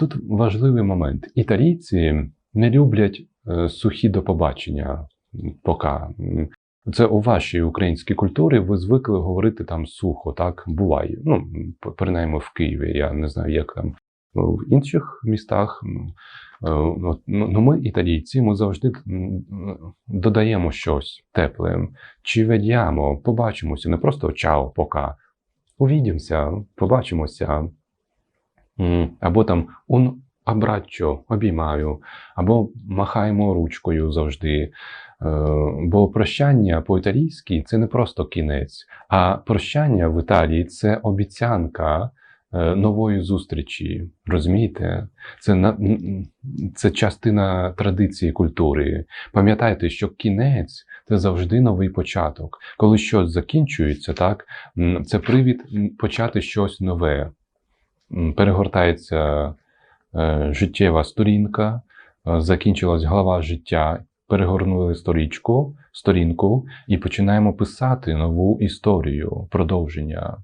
тут важливий момент. Італійці не люблять е, сухі до побачення. Пока. Це у вашій українській культурі ви звикли говорити там сухо, так буває. Ну, принаймні в Києві. Я не знаю, як там в інших містах. Ну, е, ну, ну, ми, італійці, ми завжди додаємо щось тепле. Чи ведемо, побачимося, не просто чао, пока. Увідімося, побачимося. Або там un abbraccio, обіймаю, або махаємо ручкою завжди. Е, Бо прощання по-італійськи це не просто кінець, а прощання в Італії це обіцянка е, нової зустрічі. Розумієте? Це, це частина традиції культури. Пам'ятайте, що кінець це завжди новий початок. Коли щось закінчується, так, це привід почати щось нове. Перегортається е, життєва сторінка, е, закінчилась глава життя, перегорнули сторічку, сторінку і починаємо писати нову історію, продовження.